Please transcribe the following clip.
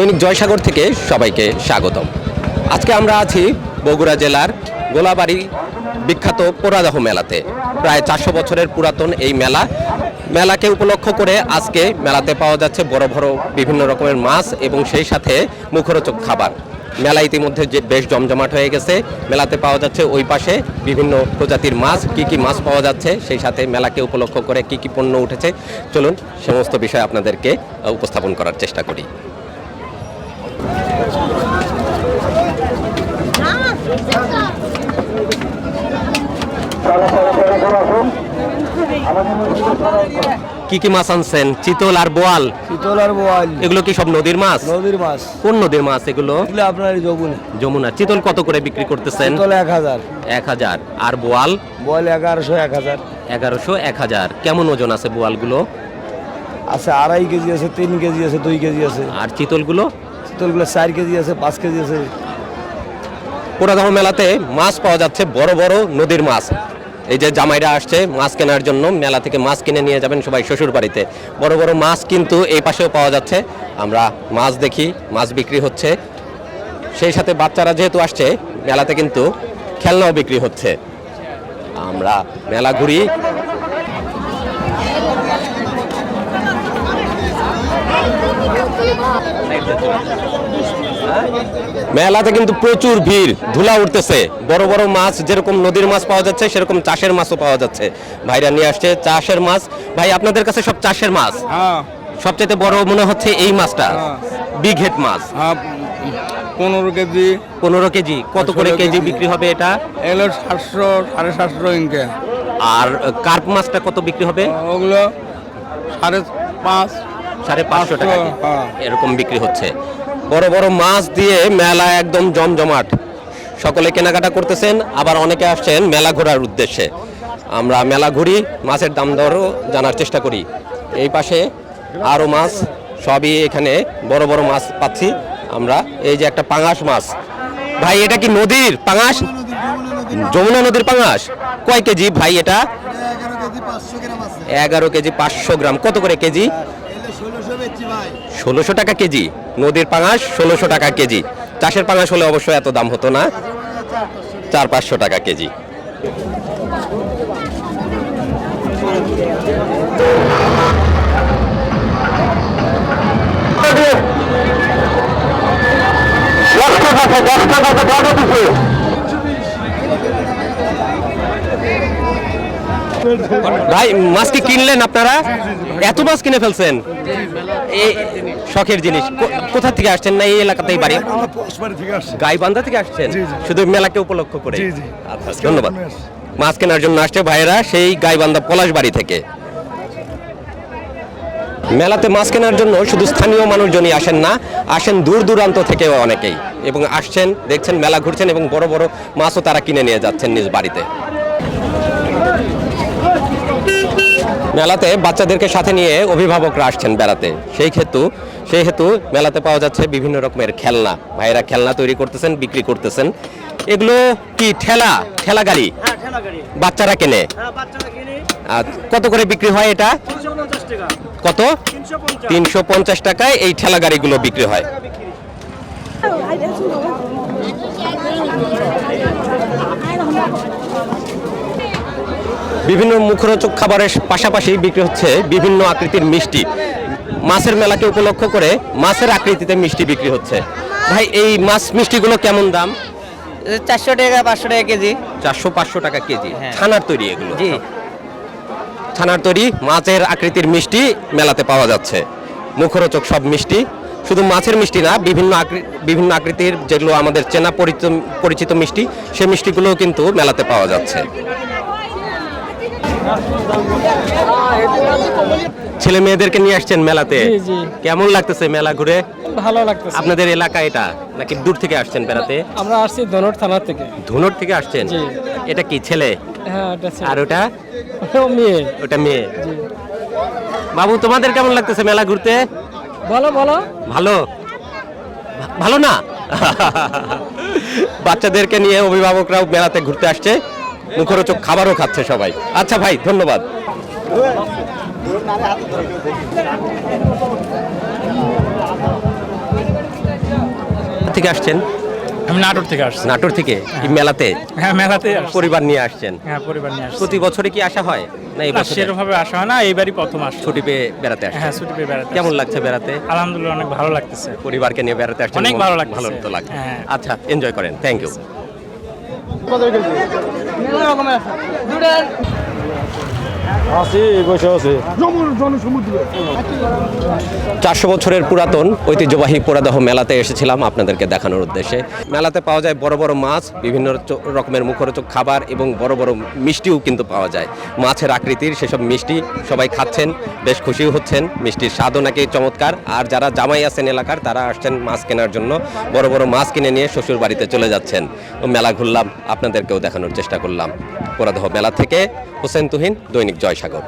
দৈনিক জয়সাগর থেকে সবাইকে স্বাগতম। আজকে আমরা আছি বগুড়া জেলার গোলাবাড়ি বিখ্যাত পোড়াদহ মেলাতে। প্রায় চারশো বছরের পুরাতন এই মেলা। মেলাকে উপলক্ষ করে আজকে মেলাতে পাওয়া যাচ্ছে বড় বড় বিভিন্ন রকমের মাছ এবং সেই সাথে মুখরোচক খাবার। মেলা ইতিমধ্যে যে বেশ জমজমাট হয়ে গেছে। মেলাতে পাওয়া যাচ্ছে ওই পাশে বিভিন্ন প্রজাতির মাছ, কি কি মাছ পাওয়া যাচ্ছে, সেই সাথে মেলাকে উপলক্ষ করে কি কি পণ্য উঠেছে। চলুন, সমস্ত বিষয় আপনাদেরকে উপস্থাপন করার চেষ্টা করি। কি কি মাছ আনছেন? চিতল আর বোয়াল? চিতল আর বোয়াল। এগুলো কি সব নদীর মাছ? নদীর মাছ। কোন নদীর মাছ এগুলো? এগুলো আপনার যমুনে। যমুনা। চিতল কত করে বিক্রি করতেছেন? শীতল এক হাজার। এক হাজার। আর বোয়াল? বোয়াল এগারোশো এক হাজার। এগারোশো এক হাজার। কেমন ওজন আছে বোয়ালগুলো? আছে আড়াই কেজি আছে তিন কেজি আছে দুই কেজি আছে। আর চিতলগুলো? শীতলগুলো চার কেজি আছে পাঁচ কেজি আছে। পোড়াদহ মেলাতে মাছ পাওয়া যাচ্ছে বড় বড় নদীর মাছ। এই যে জামাইরা আসছে মাছ কেনার জন্য, মেলা থেকে মাছ কিনে নিয়ে যাবেন সবাই শ্বশুর বাড়িতে বড় বড় মাছ কিন্তু এই পাশেও পাওয়া যাচ্ছে। আমরা মাছ দেখি, মাছ বিক্রি হচ্ছে। সেই সাথে বাচ্চারা যেহেতু আসছে, মেলাতে কিন্তু খেলনাও বিক্রি হচ্ছে। আমরা মেলা ঘুরি। মেলাতে কিন্তু প্রচুর ভিড় ধুলা উঠতেছে। বড় বড় মাছ যেরকম নদীর মাছ পাওয়া যাচ্ছে সেরকম চাষের মাছও পাওয়া যাচ্ছে। ভাইরা নিয়ে আসছে চাষের মাছ। ভাই আপনাদের কাছে সব চাষের মাছ? হ্যাঁ। সবচেয়ে বড় মনে হচ্ছে এই মাছটা। হ্যাঁ। বিগ হেড মাছ। হ্যাঁ পনেরো কেজি। পনেরো কেজি। কত করে কেজি। বিক্রি হবে এটা? এগুলো সাতশো সাড়ে সাতশো ইনকে। আর কার্প মাছটা কত বিক্রি হবে? ওগুলো সাড়ে পাঁচ সাড়ে পাঁচশো টাকা। এরকম বিক্রি হচ্ছে। বড় বড় মাছ দিয়ে মেলা একদম জমজমাট। সকলে কেনাকাটা করতেছেন আবার অনেকে আসছেন মেলা ঘোরার উদ্দেশ্যে। আমরা মেলা ঘুরি মাছের দাম দরও জানার চেষ্টা করি। এই পাশে আরও মাছ সবই এখানে বড় বড় মাছ পাচ্ছি আমরা। এই যে একটা পাঙাশ মাছ। ভাই এটা কি নদীর পাঙাশ? যমুনা নদীর পাঙাশ? কয় কেজি ভাই এটা? এগারো কেজি পাঁচশো গ্রাম কত করে কেজি? ষোলোশো টাকা কেজি নদীর পাঙাশ ষোলোশো টাকা কেজি চাষের পাঙাশ হলে অবশ্যই এত দাম হতো না চার পাঁচশো টাকা কেজি ভাই মাছ কি কিনলেন আপনারা? এত মাছ কিনে ফেলছেন। এই শখের জিনিস। কোথা থেকে আসছেন না এই এলাকাতেই বাড়ি? থেকে গাইবান্ধা থেকে আসছেন। শুধু মেলাকে উপলক্ষ করে। আচ্ছা ধন্যবাদ। মাছ কেনার জন্য আসছে ভাইয়েরা সেই গাইবান্ধা পলাশ বাড়ি থেকে। মেলাতে মাছ কেনার জন্য শুধু স্থানীয় মানুষজনই আসেন না আসেন দূর দূরান্ত থেকেও অনেকেই। এবং আসছেন দেখছেন মেলা ঘুরছেন এবং বড় বড় মাছও তারা কিনে নিয়ে যাচ্ছেন নিজ বাড়িতে। মেলাতে বাচ্চাদেরকে সাথে নিয়ে অভিভাবকরা আসছেন বেড়াতে। সেই হেতু সেই হেতু মেলাতে পাওয়া যাচ্ছে বিভিন্ন রকমের খেলনা। ভাইয়েরা খেলনা তৈরি করতেছেন বিক্রি করতেছেন। এগুলো কি ঠেলা? ঠেলা গাড়ি? বাচ্চারা কেনে? আর কত করে বিক্রি হয় এটা? কত? তিনশো পঞ্চাশ। টাকায় এই ঠেলা গাড়িগুলো বিক্রি হয়। বিভিন্ন মুখরোচক খাবারের পাশাপাশি বিক্রি হচ্ছে বিভিন্ন আকৃতির মিষ্টি। মাছের মেলাকে উপলক্ষ করে মাছের আকৃতিতে মিষ্টি বিক্রি হচ্ছে। ভাই এই মাছ মিষ্টিগুলো কেমন দাম? চারশো টাকা পাঁচশো টাকা কেজি। চারশো পাঁচশো টাকা কেজি। হ্যাঁ। ছানার তৈরি এগুলো? জি। ছানার তৈরি মাছের আকৃতির মিষ্টি মেলাতে পাওয়া যাচ্ছে। মুখরোচক সব মিষ্টি। শুধু মাছের মিষ্টি না বিভিন্ন বিভিন্ন আকৃতির যেগুলো আমাদের চেনা পরিচিত পরিচিত মিষ্টি সেই মিষ্টিগুলোও কিন্তু মেলাতে পাওয়া যাচ্ছে। ছেলে মেয়েদেরকে নিয়ে আসছেন মেলাতে? কেমন লাগতেছে মেলা ঘুরে? ভালো লাগতেছে। আপনাদের এলাকা এটা নাকি দূর থেকে আসছেন বেড়াতে? আমরা আসছি ধনট থানা থেকে। ধুনট থেকে আসছেন? এটা কি ছেলে? হ্যাঁ। আর ওটা? মেয়ে। ওটা মেয়ে। বাবু তোমাদের কেমন লাগতেছে মেলা ঘুরতে? বলো বলো ভালো? ভালো না? বাচ্চাদেরকে নিয়ে অভিভাবকরাও মেলাতে ঘুরতে আসছে। মুখরোচক খাবারও খাচ্ছে সবাই। আচ্ছা ভাই ধন্যবাদ। থেকে আসছেন? আমি নাটোর থেকে আসছি। নাটোর থেকে? মেলাতে? হ্যাঁ মেলাতে পরিবার নিয়ে আসছেন? হ্যাঁ পরিবার নিয়ে আসছি। প্রতি বছরে কি আসা হয়? না এই বছর সেরকমভাবে আসা হয় না এইবারই প্রথম আসছি। ছুটি পেয়ে বেড়াতে হ্যাঁ ছুটি পেয়ে বেড়াতে কেমন লাগছে বেড়াতে? আলহামদুলিল্লাহ অনেক ভালো লাগতেছে। পরিবারকে নিয়ে বেড়াতে আসছেন অনেক ভালো লাগতেছে। ভালো তো লাগছে। হ্যাঁ। আচ্ছা এনজয় করেন থ্যাংক ইউ আছে। বসে আছে। চারশো বছরের পুরাতন ঐতিহ্যবাহী পোড়াদহ মেলাতে এসেছিলাম আপনাদেরকে দেখানোর উদ্দেশ্যে। মেলাতে পাওয়া যায় বড় বড় মাছ বিভিন্ন রকমের মুখরোচক খাবার এবং বড় বড় মিষ্টিও কিন্তু পাওয়া যায়। মাছের আকৃতির সেসব মিষ্টি সবাই খাচ্ছেন বেশ খুশিও হচ্ছেন। মিষ্টির স্বাদও নাকি চমৎকার। আর যারা জামাই আছেন এলাকার তারা আসছেন মাছ কেনার জন্য। বড় বড় মাছ কিনে নিয়ে শ্বশুর বাড়িতে চলে যাচ্ছেন। তো মেলা ঘুরলাম আপনাদেরকেও দেখানোর চেষ্টা করলাম। পোড়াদহ মেলা থেকে হোসেন তুহিন দৈনিক জয়সাগর।